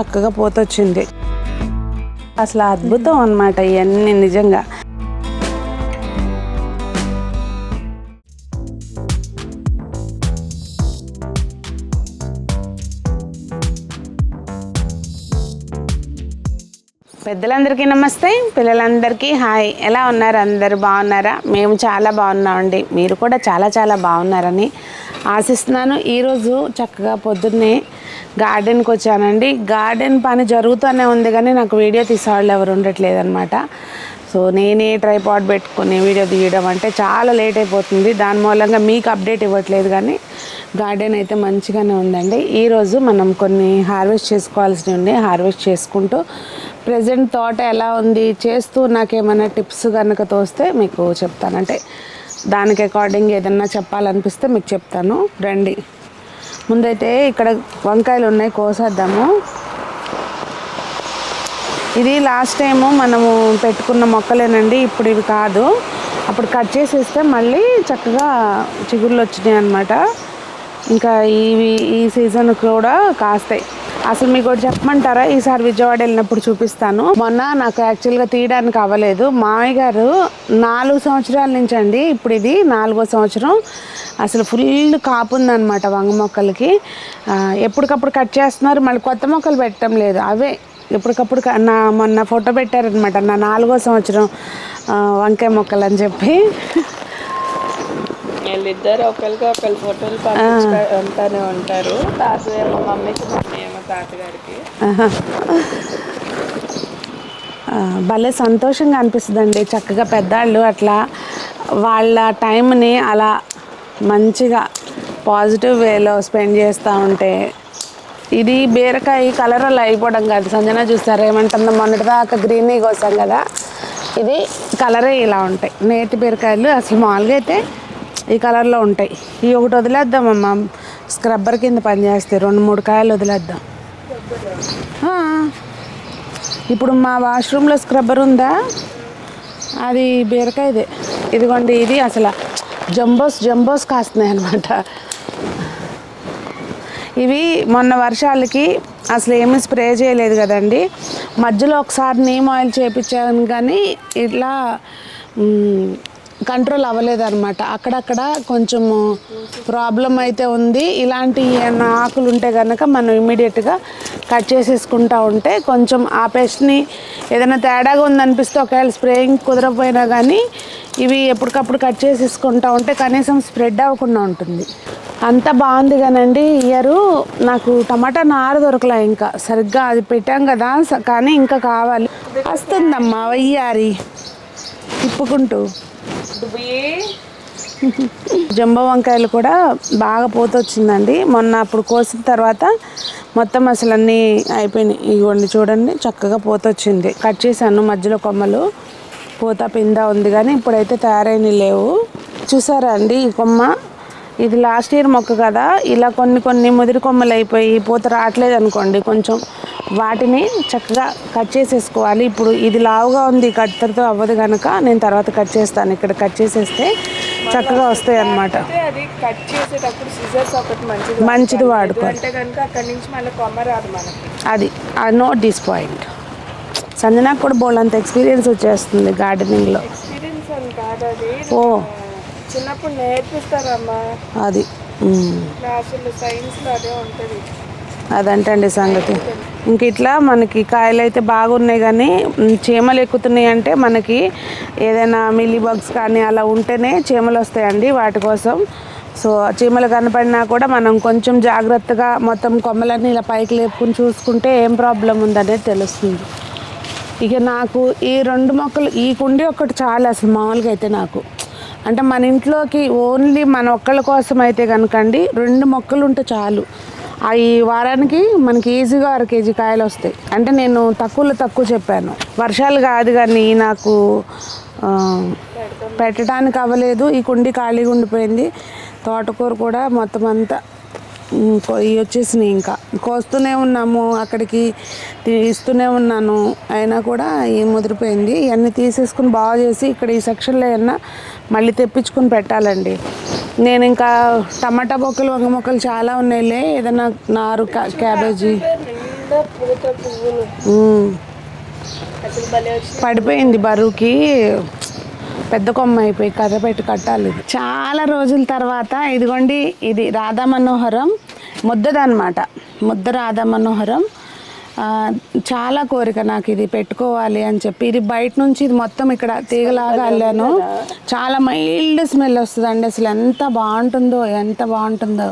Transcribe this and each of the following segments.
చక్కగా పోతొచ్చింది. అసలు అద్భుతం అన్నమాట ఇవన్నీ నిజంగా. పెద్దలందరికీ నమస్తే పిల్లలందరికీ హాయ్. ఎలా ఉన్నారు? అందరు బాగున్నారా? మేము చాలా బాగున్నామండి. మీరు కూడా చాలా చాలా బాగున్నారని ఆశిస్తున్నాను. ఈరోజు చక్కగా పొద్దున్నే గార్డెన్కి వచ్చానండి. గార్డెన్ పని జరుగుతూనే ఉంది కానీ నాకు వీడియో తీసేవాళ్ళు ఎవరు ఉండట్లేదు అనమాట సో నేనే ట్రైపాడ్ పెట్టుకుని వీడియో తీయడం అంటే చాలా లేట్ అయిపోతుంది. దాని మూలంగా మీకు అప్డేట్ ఇవ్వట్లేదు కానీ గార్డెన్ అయితే మంచిగానే ఉందండి. ఈరోజు మనం కొన్ని హార్వెస్ట్ చేసుకోవాల్సి ఉన్నాయి. హార్వెస్ట్ చేసుకుంటూ ప్రజెంట్ తోట ఎలా ఉంది చేస్తూ నాకేమైనా టిప్స్ కనుక తోస్తే మీకు చెప్తానంటే దానికి అకార్డింగ్ ఏదన్నా చెప్పాలనిపిస్తే మీకు చెప్తాను. రండి. ముందైతే ఇక్కడ వంకాయలు ఉన్నాయి కోసేద్దాము. ఇది లాస్ట్ టైం మనము పెట్టుకున్న మొక్కలేనండి ఇప్పుడు ఇవి కాదు. అప్పుడు కట్ చేసేస్తే మళ్ళీ చక్కగా చిగుళ్ళు వచ్చినాయి అనమాట ఇంకా ఇవి ఈ సీజన్ కూడా కాస్తాయి. అసలు మీకు ఒకటి చెప్పమంటారా? ఈసారి విజయవాడ వెళ్ళినప్పుడు చూపిస్తాను. మొన్న నాకు యాక్చువల్గా తీయడానికి అవ్వలేదు. మామయ్య గారు నాలుగు సంవత్సరాల నుంచి అండి ఇప్పుడు ఇది నాలుగో సంవత్సరం. అసలు ఫుల్ కాపు ఉందన్నమాట వంగ మొక్కలకి. ఎప్పటికప్పుడు కట్ చేస్తున్నారు మళ్ళీ కొత్త మొక్కలు పెట్టడం లేదు. అవే ఎప్పటికప్పుడు నా మొన్న ఫోటో పెట్టారనమాట నా నాలుగో సంవత్సరం వంకాయ మొక్కలు అని చెప్పి. వీళ్ళిద్దరు ఒకరికి ఒకరు ఫోటోలు పంపించుకుంటానే ఉంటారు. తాతయ్య మా మమ్మీకి మమ్మీ ఏమో తాతగారికి. భలే సంతోషంగా అనిపిస్తుందండి. చక్కగా పెద్దాళ్ళు అట్లా వాళ్ళ టైంని అలా మంచిగా పాజిటివ్ వేలో స్పెండ్ చేస్తూ ఉంటే ఇది బీరకాయ కలర్ అలా అయిపోవడం కాదు. సంజన చూస్తారా ఏమంటుందో మొన్నటిదాకా గ్రీనీ కోసం కదా? ఇది కలరే ఇలా ఉంటాయి. నేతి బీరకాయలు అసలు మామూలుగా అయితే ఈ కలర్లో ఉంటాయి. ఇవి ఒకటి వదిలేద్దామమ్మా స్క్రబ్బర్ కింద పనిచేస్తాయి రెండు మూడు కాయలు వదిలేద్దాం. ఇప్పుడు మా వాష్రూమ్లో స్క్రబ్బర్ ఉందా? అది బీరకాయదే. ఇదిగోండి ఇది అసలు జంబోస్ జంబోస్ కాస్తున్నాయి అనమాట ఇవి మొన్న వర్షాలకి అసలు ఏమీ స్ప్రే చేయలేదు కదండి. మధ్యలో ఒకసారి నీమ్ ఆయిల్ చేయించాను కానీ ఇట్లా కంట్రోల్ అవ్వలేదన్నమాట. అక్కడక్కడ కొంచెము ప్రాబ్లం అయితే ఉంది. ఇలాంటి ఏమైనా ఆకులు ఉంటే కనుక మనం ఇమీడియట్గా కట్ చేసేసుకుంటా ఉంటే కొంచెం ఆ పెస్ట్ని ఏదైనా తేడాగా ఉందనిపిస్తే ఒకవేళ స్ప్రేయింగ్ కుదరకపోయినా కానీ ఇవి ఎప్పటికప్పుడు కట్ చేసేసుకుంటా ఉంటే కనీసం స్ప్రెడ్ అవ్వకుండా ఉంటుంది. అంత బాగుంది కానండి ఇయరు నాకు టమాటా నార దొరకలే ఇంకా. సరిగ్గా అది పెట్టాం కదా స- కానీ ఇంకా కావాలి. వస్తుందమ్మా వయ్యారి. తిప్పుకుంటూ. జంబో వంకాయలు కూడా బాగా పోతొచ్చిందండి. మొన్న అప్పుడు కోసిన తర్వాత మొత్తం అసలు అన్నీ అయిపోయినాయి. ఇదిగోండి చూడండి చక్కగా పోతొచ్చింది. కట్ చేశాను మధ్యలో కొమ్మలు. పూత పింద ఉంది కానీ ఇప్పుడైతే తయారైన లేవు. చూసారా అండి ఈ కొమ్మ? ఇది లాస్ట్ ఇయర్ మొక్క కదా. ఇలా కొన్ని కొన్ని ముదిరి కొమ్మలు అయిపోయి పూత రావట్లేదు అనుకోండి కొంచెం వాటిని చక్కగా కట్ చేసేసుకోవాలి. ఇప్పుడు ఇది లావుగా ఉంది కట్టర్తో అవ్వదు కనుక నేను తర్వాత కట్ చేస్తాను. ఇక్కడ కట్ చేసేస్తే చక్కగా వస్తాయి అన్నమాట. అయితే అది కట్ చేసేటప్పుడు సిజర్స్ ఒకటి మంచిది మంచిది వాడుకో. అంటే కనుక అక్కడి నుంచి మళ్ళీ కొమ్మ రాదు మనకి. అది ఐ నోట్ దిస్ పాయింట్ సంజనాకు కూడా బోల్ అంత ఎక్స్పీరియన్స్ వచ్చేస్తుంది గార్డెనింగ్లో ఎక్స్పీరియన్స్ అని కాదు అది. ఓ. చిన్నప్పుడు నేర్పిస్తారమ్మా. అది. మ్. క్లాసులు సైన్స్లో అదే ఉంటుంది. అదంటండి సంగతి. ఇంక ఇట్లా మనకి కాయలు అయితే బాగున్నాయి కానీ చీమలు ఎక్కుతున్నాయి అంటే మనకి ఏదైనా మిల్లీ బగ్స్ కానీ అలా ఉంటేనే చీమలు వస్తాయండి వాటి కోసం. సో చీమలు కనపడినా కూడా మనం కొంచెం జాగ్రత్తగా మొత్తం కొమ్మలన్నీ ఇలా పైకి లేపుకుని చూసుకుంటే ఏం ప్రాబ్లం ఉందనేది తెలుస్తుంది. ఇక నాకు ఈ రెండు మొక్కలు ఈ కుండి ఒకటి చాలు అసలు మామూలుగా అయితే నాకు. అంటే మన ఇంట్లోకి ఓన్లీ మన ఒక్కళ్ళ కోసం అయితే కనుకండి రెండు మొక్కలు ఉంటే చాలు. అవి వారానికి మనకి ఈజీగా అర కేజీ కాయలు వస్తాయి. అంటే నేను తక్కువలో తక్కువ చెప్పాను. వర్షాలు కాదు కానీ నాకు పెట్టడానికి అవ్వలేదు. ఈ కుండి ఖాళీగా ఉండిపోయింది. తోటకూర కూడా మొత్తం అంతా ఇవి వచ్చేసినాయి ఇంకా. కోస్తూనే ఉన్నాము అక్కడికి ఇస్తూనే ఉన్నాను. అయినా కూడా ఏం ముదిరిపోయింది. ఇవన్నీ తీసేసుకుని బాగా చేసి ఇక్కడ ఈ సెక్షన్లో ఏమన్నా మళ్ళీ తెప్పించుకుని పెట్టాలండి. నేను ఇంకా టమాటా మొక్కలు వంగ మొక్కలు చాలా ఉన్నాయిలే. ఏదైనా నారు క్యాబేజీ. పడిపోయింది బరువుకి. పెద్ద కొమ్మ అయిపోయి కర్ర పెట్టి కట్టాలి. చాలా రోజుల తర్వాత ఇదిగోండి ఇది రాధా మనోహరం ముద్దదనమాట ముద్ద రాధా మనోహరం. చాలా కోరిక నాకు ఇది పెట్టుకోవాలి అని చెప్పి ఇది బయట నుంచి ఇది మొత్తం ఇక్కడ తీగలాగా అల్లాను. చాలా మైల్డ్ స్మెల్ వస్తుందండి అసలు. ఎంత బాగుంటుందో ఎంత బాగుంటుందో.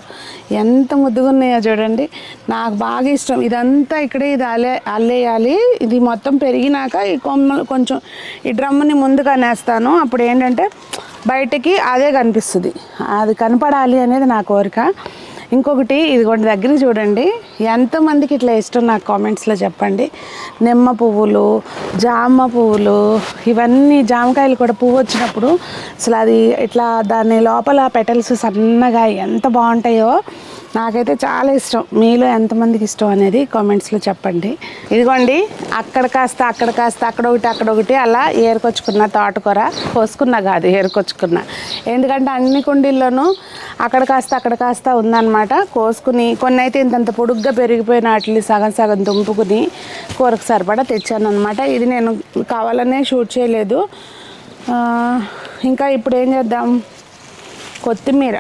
ఎంత ముద్దుగా ఉన్నాయో చూడండి. నాకు బాగా ఇష్టం. ఇదంతా ఇక్కడే ఇది అల్లే అల్లేయాలి. ఇది మొత్తం పెరిగినాక ఈ కొమ్మలు కొంచెం ఈ డ్రమ్ముని ముందు కనేస్తాను అప్పుడు ఏంటంటే బయటికి అదే కనిపిస్తుంది. అది కనపడాలి అనేది నా కోరిక. ఇంకొకటి ఇది దగ్గర చూడండి. ఎంతమందికి ఇట్లా ఇష్టం నాకు కామెంట్స్లో చెప్పండి. నిమ్మ పువ్వులు జామ పువ్వులు ఇవన్నీ జామకాయలు కూడా పువ్వు వచ్చినప్పుడు అసలు అది ఇట్లా దాని లోపల పెటల్స్ సన్నగా ఎంత బాగుంటాయో నాకైతే చాలా ఇష్టం. మీలో ఎంతమందికి ఇష్టం అనేది కామెంట్స్లో చెప్పండి. ఇదిగోండి అక్కడ కాస్త అక్కడ కాస్త అక్కడ ఒకటి అక్కడ ఒకటి అలా ఏరుకొచ్చుకున్న తోటకూర. కోసుకున్నా కాదు ఏరుకొచ్చుకున్న. ఎందుకంటే అన్ని కుండీల్లోనూ అక్కడ కాస్త అక్కడ కాస్త ఉందన్నమాట. కోసుకుని కొన్ని అయితే ఇంతంత పొడుగ్గా పెరిగిపోయిన వాటిని సగం సగం దుంపుకుని కూరకు సరిపడా తెచ్చాను అనమాట ఇది నేను కావాలనే షూట్ చేయలేదు. ఇంకా ఇప్పుడు ఏం చేద్దాం? కొత్తిమీర.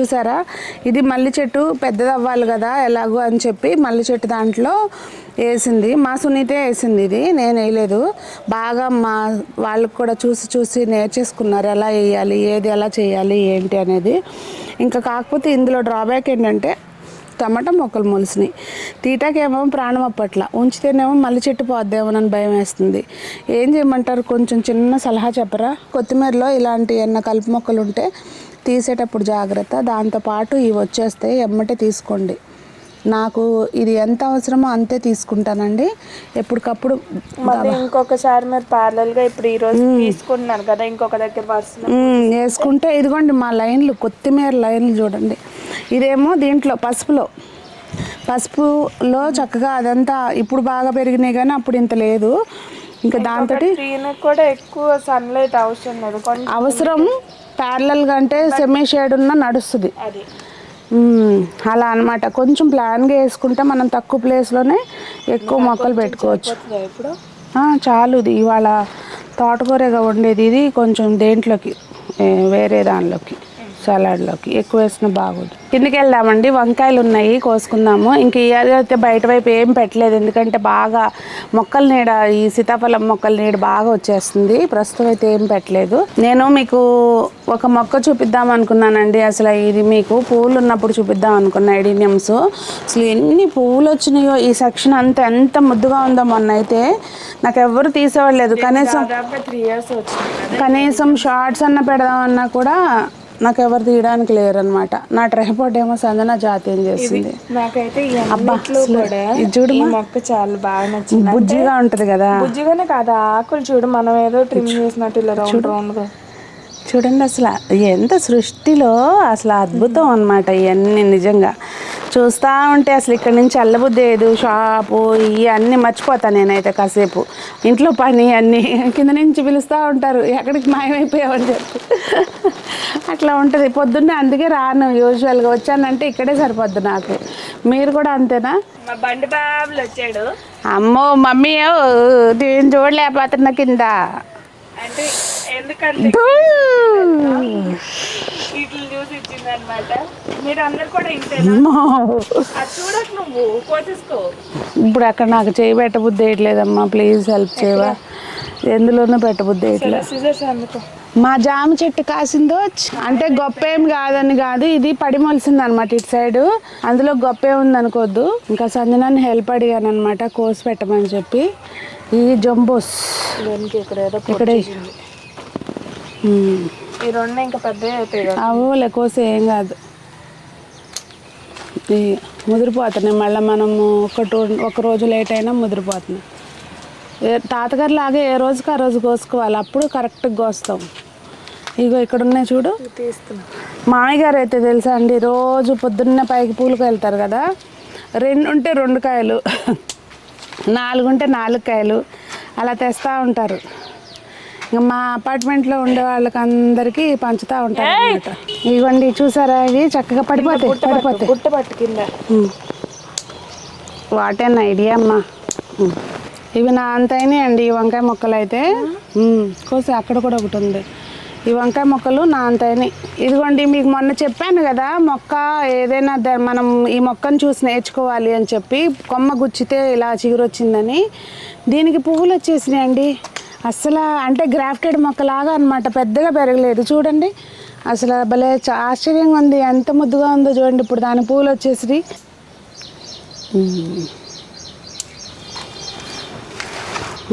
చూసారా? ఇది మల్లి చెట్టు పెద్దది అవ్వాలి కదా ఎలాగో అని చెప్పి మల్లి చెట్టు దాంట్లో వేసింది. మా సునీతే వేసింది ఇది నేను వేయలేదు. బాగా మా వాళ్ళకి కూడా చూసి చూసి నేర్చేసుకున్నారు ఎలా వేయాలి ఏది ఎలా చేయాలి ఏంటి అనేది. ఇంకా కాకపోతే ఇందులో డ్రాబ్యాక్ ఏంటంటే టమాటా మొక్కలు మొలిసినాయి. తీటాకేమో ప్రాణం అప్పట్ల. ఉంచితేనేమో మళ్ళీ చెట్టు పోద్దేమోనని భయం వేస్తుంది. ఏం చేయమంటారు? కొంచెం చిన్న సలహా చెప్పరా? కొత్తిమీరలో ఇలాంటి ఎన్న కలుపు మొక్కలు ఉంటే తీసేటప్పుడు జాగ్రత్త. దాంతోపాటు ఇవి వచ్చేస్తే ఎమ్మటే తీసుకోండి. నాకు ఇది ఎంత అవసరమో అంతే తీసుకుంటానండి. ఎప్పటికప్పుడు ఇంకొకసారి మీరు parallel గా ఇప్పుడు ఈ రోజు తీసుకుంటున్నారు కదా ఇంకొక దగ్గర వేసుకుంటే ఇదిగోండి మా లైన్లు కొత్తిమీర లైన్లు చూడండి. ఇదేమో దీంట్లో పసుపులో. పసుపులో చక్కగా అదంతా ఇప్పుడు బాగా పెరిగినాయి కానీ అప్పుడు ఇంత లేదు. ఇంకా దాంతో కూడా ఎక్కువ సన్లైట్ అవసరం లేదు. అవసరం ప్యారలల్గా అంటే సెమీ షేడ్ ఉన్న నడుస్తుంది. అది. అలా అన్నమాట. కొంచెం ప్లాన్గా వేసుకుంటే మనం తక్కువ ప్లేస్లోనే ఎక్కువ మొక్కలు పెట్టుకోవచ్చు. చాలు ఇది. ఇవాళ తోటకూరగా వండేది ఇది కొంచెం దేంట్లోకి వేరే దానిలోకి. సలాడ్లోకి. ఎక్కువ వేసిన బాగోదు. కిందికి వెళ్దామండి. వంకాయలు ఉన్నాయి కోసుకుందాము. ఇంక అయితే బయట వైపు ఏం పెట్టలేదు. ఎందుకంటే బాగా మొక్కల నీడ ఈ సీతాఫలం మొక్కల నీడ బాగా వచ్చేస్తుంది. ప్రస్తుతం అయితే ఏం పెట్టలేదు. నేను మీకు ఒక మొక్క చూపిద్దాం అనుకున్నానండి. అసలు ఇది మీకు పువ్వులు ఉన్నప్పుడు చూపిద్దాం అనుకున్నా ఎడీనియమ్స్ అసలు ఎన్ని పువ్వులు వచ్చినాయో ఈ సెక్షన్ అంతా ఎంత ముద్దుగా ఉందో మొన్న అయితే నాకు ఎవ్వరు తీసేవాళ్ళలేదు కనీసం కనీసం షార్ట్స్ అన్న పెడదామన్నా కూడా నాకు ఎవరు తీయడానికి లేరు అనమాట నా ట్రైపాడ్ ఏమో సందన జాతి ఏం చేసింది. నాకైతే ఇది చూడు మొక్క చాలా బాగా నచ్చింది. బుజ్జిగా ఉంటది కదా. బుజ్జిగానే కాదు ఆకులు చూడు మనం ఏదో ట్రిమ్ చేసినట్టు ఇలా రౌండ్ రౌండ్ చూడండి అసలు ఎంత సృష్టిలో అసలు అద్భుతం అనమాట ఇవన్నీ నిజంగా. చూస్తూ ఉంటే అసలు ఇక్కడ నుంచి అల్లబుద్ధి లేదు. షాపు ఇవి అన్నీ మర్చిపోతాను నేనైతే కాసేపు. ఇంట్లో పని అన్నీ కింద నుంచి పిలుస్తూ ఉంటారు. ఎక్కడికి మాయమైపోయావని చెప్పి. అట్లా ఉంటుంది. పొద్దున్నే అందుకే రాను. యూజువల్గా వచ్చానంటే ఇక్కడే సరిపోద్ది నాకు. మీరు కూడా అంతేనా? మా బండి బాబులు వచ్చాడు. అమ్మో మమ్మీ నేను చూడలేకపోతున్నా కింద. అంటే ఎందుకంటే! వీటిని చూసి ఇచ్చింది అనమాట మీరు అందరు కూడా ఇంతేనా చూడకు నువ్వు కోసేసుకో. ఇప్పుడు అక్కడ నాకు చేయి పెట్టబుద్ధి వేయట్లేదమ్మా ప్లీజ్ హెల్ప్ చేయవా? ఎందులోనూ పెట్టబుద్ధి వేయట్లేదు సిజర్స్ అందుకో. మా జామ చెట్టు కాసిందో అంటే గొప్ప ఏం కాదని కాదు ఇది పడి మొలిసింది అనమాట ఇటు సైడ్. అందులో గొప్ప ఉంది అనుకోవద్దు ఇంకా సంజనాన్ని హెల్ప్ అడిగాను అనమాట కోసి పెట్టమని చెప్పి. ఈ జంబోస్. ఇక్కడ ఇక్కడే. ఈ రెండు ఇంకా పెద్దవి అవుతాయి కదా. అవోలే ఏం కాదు. ఈ ముదిరిపోతున్నాయి. మళ్ళీ మనము ఒక టూ ఒక రోజు లేట్ అయినా ముదిరిపోతున్నాయి. తాతగారు లాగే ఏ రోజుకి ఆ రోజు కోసుకోవాలి? అప్పుడు కరెక్ట్గా కోస్తాం. ఇగో ఇక్కడ ఉన్నాయి చూడు. తీస్తున్నా మామయ్య గారు అయితే తెలుసా అండి రోజు పొద్దున్నే పైకి పూలకు వెళ్తారు కదా? రెండు ఉంటే రెండు కాయలు నాలుగు ఉంటే నాలుగు కాయలు అలా తెస్తూ ఉంటారు. ఇంకా మా అపార్ట్మెంట్లో ఉండే వాళ్ళకి అందరికీ పంచుతూ ఉంటారు ఇవ్వండి చూసారా ఇవి? చక్కగా పడిపోతాయి పడిపోతాయి. గుట్ట పట్టు కింద. వాట్ ఎన్ ఐడియా అమ్మా. ఇవి నా అంతైనాయి అండి ఈ వంకాయ మొక్కలు అయితే. కోసి అక్కడ కూడా ఒకటి ఉంది. ఈ వంకాయ మొక్కలు నా అంతైనాయి ఇదిగోండి మీకు మొన్న చెప్పాను కదా మొక్క ఏదైనా మనం ఈ మొక్కను చూసి నేర్చుకోవాలి అని చెప్పి కొమ్మ గుచ్చితే ఇలా చిగురు వచ్చిందని దీనికి పువ్వులు వచ్చేసినాయి అండి అసలు అంటే గ్రాఫ్టెడ్ మొక్కలాగా అనమాట పెద్దగా పెరగలేదు. చూడండి అసలు భలే చా- ఆశ్చర్యంగా ఉంది. ఎంత ముద్దుగా ఉందో చూడండి. ఇప్పుడు దాని పూలు వచ్చేసి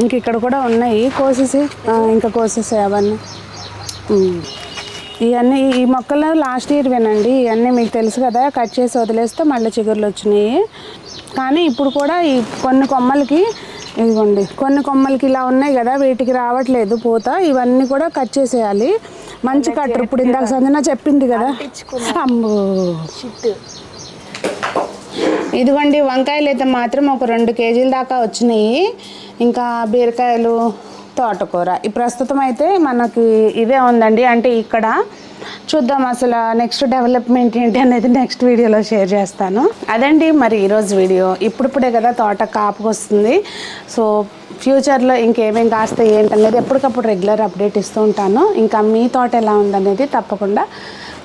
ఇంక ఇక్కడ కూడా ఉన్నాయి. కోసేసి ఇంకా కోసేసి అవన్నీ. ఇవన్నీ ఈ మొక్కలు లాస్ట్ ఇయర్ వినండి. ఇవన్నీ మీకు తెలుసు కదా. కట్ చేసి వదిలేస్తే మళ్ళీ చిగుర్లు వచ్చినాయి. కానీ ఇప్పుడు కూడా ఈ కొన్ని కొమ్మలకి ఇదిగోండి. కొన్ని కొమ్మలకి ఇలా ఉన్నాయి కదా వీటికి రావట్లేదు పూత. ఇవన్నీ కూడా కట్ చేసేయాలి. మంచి కట్టరు ఇప్పుడు ఇందాక సంజన చెప్పింది కదా. అమ్మో. ఇదిగోండి వంకాయలు అయితే మాత్రం ఒక రెండు కేజీల దాకా వచ్చినాయి. ఇంకా బీరకాయలు తోటకూర. ఈ ప్రస్తుతం అయితే మనకి ఇదే ఉందండి. అంటే ఇక్కడ చూద్దాం అసలు నెక్స్ట్ డెవలప్మెంట్ ఏంటి అనేది నెక్స్ట్ వీడియోలో షేర్ చేస్తాను. అదండి మరి ఈరోజు వీడియో ఇప్పుడిప్పుడే కదా తోట కాపుకొస్తుంది సో ఫ్యూచర్లో ఇంకేమేం కాస్తాయి ఏంటనేది ఎప్పటికప్పుడు రెగ్యులర్ అప్డేట్ ఇస్తూ ఉంటాను. ఇంకా మీ తోట ఎలా ఉందనేది తప్పకుండా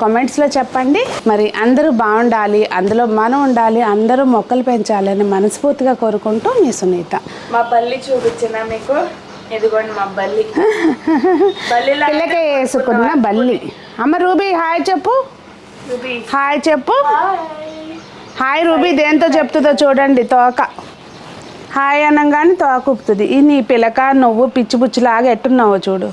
కామెంట్స్లో చెప్పండి. మరి అందరూ బాగుండాలి అందులో మనం ఉండాలి అందరూ మొక్కలు పెంచాలని మనస్ఫూర్తిగా కోరుకుంటూ మీ సునీత. మా పల్లి చూపించిన మీకు. ఇదిగోండి మా బల్లి. బల్లిలా పిల్లకే వేసుకున్న బల్లి. అమ్మ రూబీ హాయ్ చెప్పు. చూపి హాయ్ చెప్పు. హాయ్. రూబీ దేంతో చెప్తుందో చూడండి తోక. హాయ్ అనగానే తోక ఉపుతుంది ఈ నీ పిలక నువ్వు పిచ్చి పుచ్చిలాగా ఎట్టున్నావో చూడు.